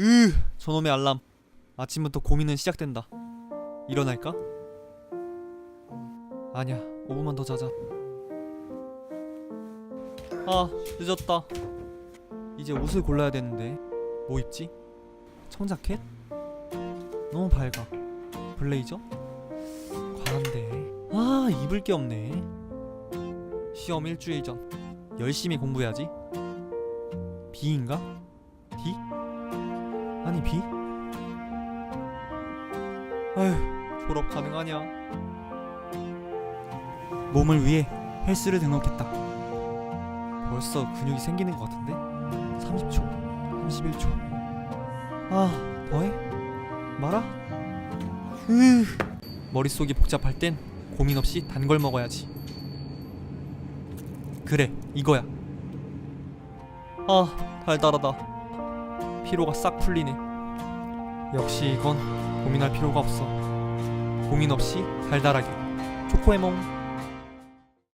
으 저놈의 알람 아침부터 고민은 시작된다 일어날까? 아니야 5분만 더 자자 아 늦었다 이제 옷을 골라야 되는데 뭐 입지? 청자켓? 너무 밝아 블레이저? 과한데 아 입을 게 없네 시험 일주일 전 열심히 공부해야지 B인가? D? 아니 B? 아휴 졸업 가능하냐 몸을 위해 헬스를 등록했다 벌써 근육이 생기는 것 같은데? 30초 31초 아 더해? 말아? 으 머릿속이 복잡할 땐 고민 없이 단 걸 먹어야지 그래 이거야 아 달달하다 피로가 싹 풀리네. 역시 이건 고민할 필요가 없어. 고민 없이 달달하게. 초코에몽